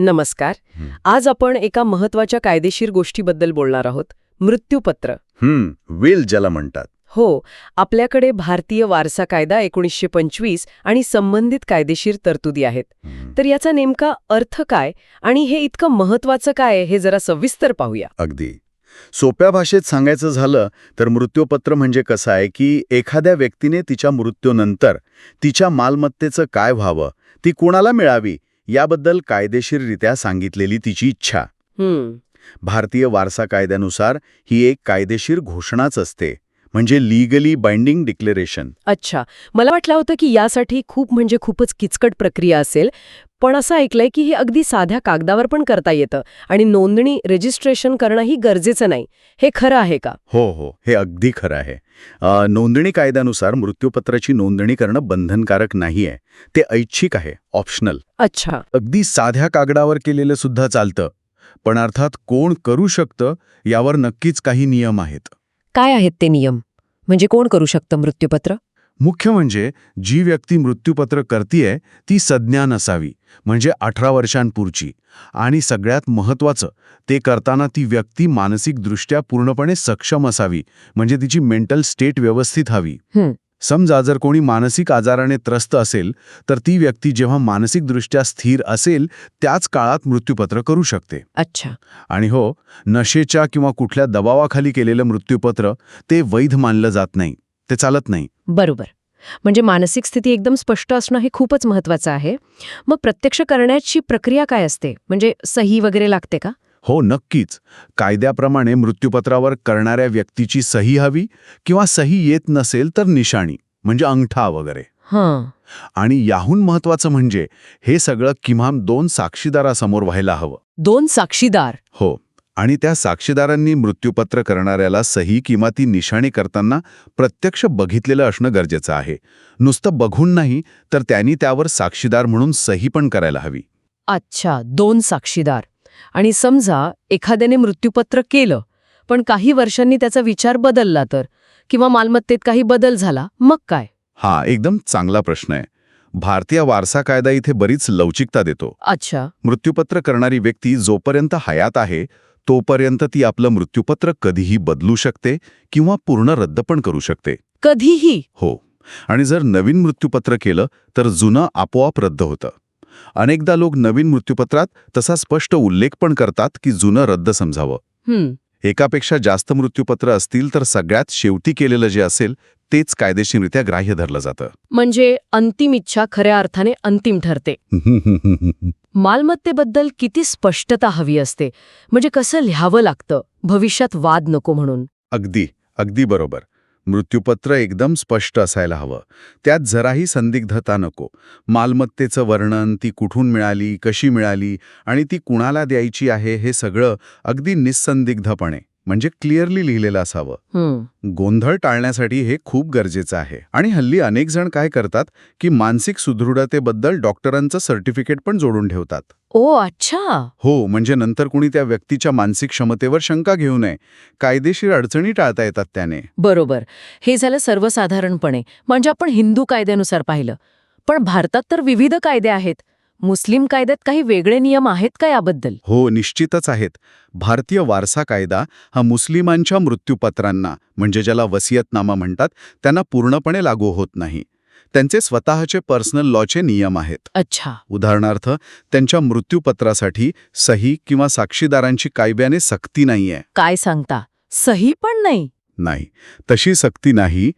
नमस्कार. आज आपण एका महत्त्वाच्या कायदेशीर गोष्टीबद्दल बोलणार आहोत मृत्यूपत्र. हम्म विल ज्याला म्हणतात. हो आपल्याकडे भारतीय वारसा कायदा एकोणीसशे पंचवीस आणि संबंधित कायदेशीर तरतुदी आहेत. तर याचा नेमका अर्थ काय आणि हे इतकं महत्वाचं काय हे जरा सविस्तर पाहूया. अगदी. सोप्या भाषेत सांगायचं झालं तर मृत्यूपत्र म्हणजे कसं आहे की एखाद्या व्यक्तीने तिच्या मृत्यूनंतर तिच्या मालमत्तेचं काय व्हावं ती कोणाला मिळावी याबद्दल कायदेशीररित्या सांगितलेली तिची इच्छा. भारतीय वारसा कायद्यानुसार ही एक कायदेशीर घोषणाच असते. म्हणजे लिगली बाइंडिंग डिक्लेरेशन अच्छा. मला वाटलं होतं की यासाठी खूप म्हणजे खूपच किचकट प्रक्रिया असेल पण असं ऐकलंय की हे अगदी साध्या कागदावर पण करता येतं आणि नोंदणी रजिस्ट्रेशन करणंही गरजेचं नाही. हे खरं आहे का? हो हो. हे अगदी खरं आहे. नोंदणी कायद्यानुसार मृत्यूपत्राची नोंदणी करणं बंधनकारक नाही आहे ते ऐच्छिक आहे ऑप्शनल अच्छा. अगदी साध्या कागदावर केलेलं सुद्धा चालतं पण अर्थात कोण करू शकतं यावर नक्कीच काही नियम आहेत. काय आहेत ते नियम? म्हणजे कोण करू शकतं मृत्यूपत्र? मुख्य म्हणजे जी व्यक्ती मृत्यूपत्र करतीये ती सज्ञान असावी म्हणजे अठरा वर्षांपूर्ची आणि सगळ्यात महत्त्वाचं ते करताना ती व्यक्ती मानसिकदृष्ट्या पूर्णपणे सक्षम असावी म्हणजे तिची मेंटल स्टेट व्यवस्थित हवी. समजा जर कोणी मानसिक आजाराने त्रस्त असेल तर ती व्यक्ती जेव्हा मानसिकदृष्ट्या स्थिर असेल त्याच काळात मृत्यूपत्र करू शकते. अच्छा. आणि हो नशेच्या किंवा कुठल्या दबावाखाली केलेलं मृत्यूपत्र ते वैध मानलं जात नाही. ते चालत नाही. बरोबर. म्हणजे मानसिक स्थिती एकदम स्पष्ट असणं हे खूपच महत्वाचं आहे. मग प्रत्यक्ष करण्याची प्रक्रिया काय असते? म्हणजे सही वगैरे लागते का? हो नक्कीच. कायद्याप्रमाणे मृत्यूपत्रावर करणाऱ्या व्यक्तीची सही हवी किंवा सही येत नसेल तर निशाणी म्हणजे अंगठा वगैरे. हां. आणि याहून महत्वाचं म्हणजे हे सगळं किमान दोन साक्षीदारासमोर व्हायला हवं. दोन साक्षीदार? हो. आणि त्या साक्षीदारांनी मृत्यूपत्र करणाऱ्याला सही किंवा ती निशाणी करताना प्रत्यक्ष बघितलेलं असणं गरजेचं आहे. नुसतं बघून नाही तर त्यांनी त्यावर साक्षीदार म्हणून सही पण करायला हवी. अच्छा दोन साक्षीदार. आणि समजा एखाद्याने मृत्यूपत्र केलं पण काही वर्षांनी त्याचा विचार बदलला तर किंवा मालमत्तेत काही बदल झाला मग काय? हा एकदम चांगला प्रश्न आहे. भारतीय वारसा कायदा इथे बरीच लवचिकता देतो. अच्छा. मृत्यूपत्र करणारी व्यक्ती जोपर्यंत हयात आहे तोपर्यंत ती आपलं मृत्यूपत्र कधीही बदलू शकते किंवा पूर्ण रद्द पण करू शकते. कधीही? हो. आणि जर नवीन मृत्यूपत्र केलं तर जुनं आपोआप रद्द होतं. अनेकदा लोक नवीन मृत्यूपत्रात तसा स्पष्ट उल्लेख पण करतात की जुनं रद्द समजावं. एकापेक्षा जास्त मृत्यूपत्र असतील तर सगळ्यात शेवटी केलेलं जे असेल तेच कायदेशीररित्या ग्राह्य धरलं जातं. म्हणजे अंतिम इच्छा खऱ्या अर्थाने अंतिम ठरते. मालमत्तेबद्दल किती स्पष्टता हवी असते. म्हणजे कसं लिहावं लागतं. भविष्यात वाद नको म्हणून. अगदी अगदी बरोबर. मृत्यूपत्र एकदम स्पष्ट असायला हवं. त्यात जराही संदिग्धता नको. मालमत्तेचं वर्णन ती कुठून मिळाली कशी मिळाली आणि ती कुणाला द्यायची आहे हे सगळं अगदी निस्संदिग्धपणे म्हणजे क्लिअरली लिहिलेलं असावं. गोंधळ टाळण्यासाठी हे खूप गरजेचं आहे. आणि हल्ली अनेक जण काय करतात की मानसिक सुदृढतेबद्दल डॉक्टरांचं सर्टिफिकेट पण जोडून ठेवतात. ओ अच्छा. हो म्हणजे नंतर कुणी त्या व्यक्तीच्या मानसिक क्षमतेवर शंका घेऊ नये. कायदेशीर अडचणी टाळता येतात त्याने. बरोबर. हे झालं सर्वसाधारणपणे. म्हणजे आपण हिंदू कायद्यानुसार पाहिलं. पण भारतात तर विविध कायदे आहेत. मुस्लिम कायद्यात काही वेगळे नियम आहेत का याबद्दल? हो निश्चितच आहेत. भारतीय वारसा कायदा हा मुस्लिमांच्या मृत्यूपत्रांना म्हणजे ज्याला वसियतनामा म्हणतात त्यांना पूर्णपणे लागू होत नाही. त्यांचे स्वतःचे पर्सनल लॉचे नियम आहेत. अच्छा. उदाहरणार्थ त्यांच्या मृत्यूपत्रासाठी सही किंवा साक्षीदारांची कायद्याने सक्ती नाहीये. काय सांगता? सही पण नाही? नाही. तशी सक्ती नाही.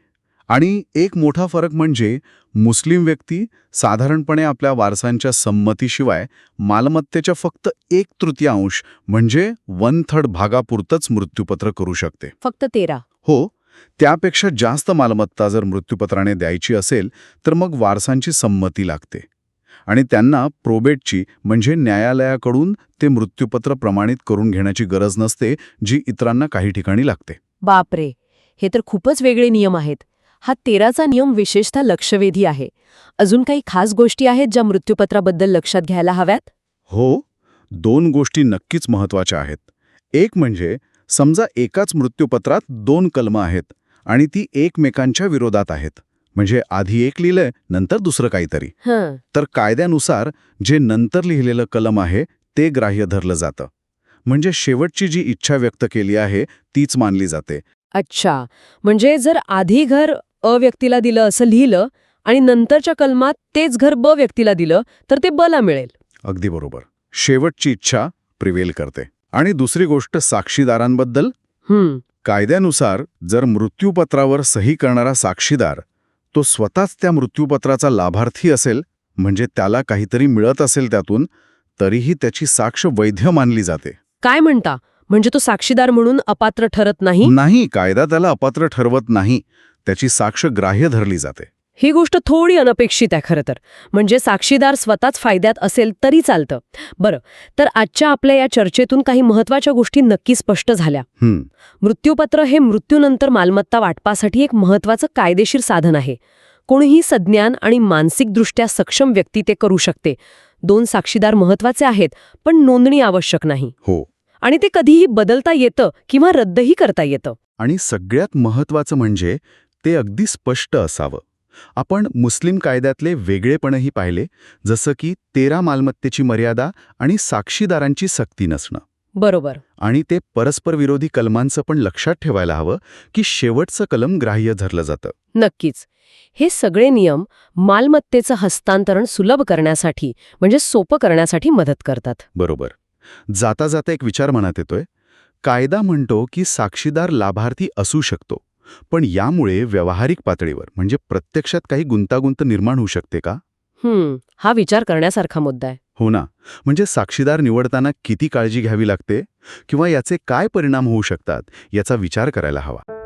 आणि एक मोठा फरक म्हणजे मुस्लिम व्यक्ती साधारणपणे आपल्या वारसांच्या संमतीशिवाय मालमत्तेच्या फक्त एक तृतीयांश म्हणजे वन थर्ड भागापुरतंच मृत्यूपत्र करू शकते. फक्त तेरा. हो त्यापेक्षा जास्त मालमत्ता जर मृत्यूपत्राने द्यायची असेल तर मग वारसांची संमती लागते. आणि त्यांना प्रोबेटची म्हणजे न्यायालयाकडून ते मृत्यूपत्र प्रमाणित करून घेण्याची गरज नसते जी इतरांना काही ठिकाणी लागते. बापरे! हे तर खूपच वेगळे नियम आहेत. हा तेराचा नियम विशेषतः लक्षवेधी आहे. अजून काही खास गोष्टी आहेत ज्या मृत्यूपत्राबद्दल लक्षात घ्यायला हव्यात? हो दोन गोष्टी नक्कीच महत्त्वाच्या आहेत. एक म्हणजे समजा एकाच मृत्यूपत्रात दोन कलमं आहेत आणि ती एकमेकांच्या विरोधात आहेत. म्हणजे आधी एक लिहिलंय नंतर दुसरं काहीतरी. हं. तर कायद्यानुसार जे नंतर लिहिलेलं कलम आहे ते ग्राह्य धरलं जातं. म्हणजे शेवटची जी इच्छा व्यक्त केली आहे तीच मानली जाते. अच्छा. म्हणजे जर आधी घर अ व्यक्तीला दिलं असं लिहिलं आणि नंतरच्या कलमात तेच घर ब व्यक्तीला दिलं तर ते बला मिळेल. अगदी बरोबर. शेवटची इच्छा प्रिवेल करते. आणि दुसरी गोष्ट साक्षीदारांबद्दल? हम्म. कायद्यानुसार जर मृत्यूपत्रावर सही करणारा साक्षीदार तो स्वतःच त्या मृत्यूपत्राचा लाभार्थी असेल म्हणजे त्याला काहीतरी मिळत असेल त्यातून तरीही त्याची साक्ष वैध मानली जाते. काय म्हणता? म्हणजे तो साक्षीदार म्हणून अपात्र ठरत नाही? नाही कायदा त्याला अपात्र ठरवत नाही. त्याची साक्ष ग्राह्य धरली जाते. ही गोष्ट थोडी अनपेक्षित आहे खरं तर. म्हणजे साक्षीदार स्वतःच फायद्यात असेल तरी चालतं. बरं तर आजच्या आपल्या या चर्चेतून काही महत्त्वाच्या गोष्टी नक्की स्पष्ट झाल्या. मृत्यूपत्र हे मृत्यूनंतर मालमत्ता वाटपासाठी एक महत्वाचं कायदेशीर साधन आहे. कोणीही सज्ञान आणि मानसिकदृष्ट्या सक्षम व्यक्ती ते करू शकते. दोन साक्षीदार महत्त्वाचे आहेत पण नोंदणी आवश्यक नाही. हो. आणि ते कधीही बदलता येतं किंवा रद्दही करता येतं. आणि सगळ्यात महत्वाचं म्हणजे ते अगदी स्पष्ट असावं. आपण मुस्लिम कायद्यातले वेगळेपणही पाहिले जसं की तेरा मालमत्तेची मर्यादा आणि साक्षीदारांची सक्ती नसणं. बरोबर. आणि ते परस्पर विरोधी कलमांचं पण लक्षात ठेवायला हवं की शेवटचं कलम ग्राह्य धरलं जातं. नक्कीच. हे सगळे नियम मालमत्तेचं हस्तांतरण सुलभ करण्यासाठी म्हणजे सोपं करण्यासाठी मदत करतात. बरोबर. जाता जाता एक विचार मनात येतोय. कायदा म्हणतो की साक्षीदार लाभार्थी असू शकतो. पण यामुळे व्यावहारिक पातळीवर म्हणजे प्रत्यक्षात काही गुंतागुंत निर्माण होऊ शकते का? हम्म हा विचार करण्यासारखा मुद्दा आहे. हो ना. म्हणजे साक्षीदार निवडताना किती काळजी घ्यावी लागते? किंवा याचे काय परिणाम होऊ शकतात? याचा विचार करायला हवा.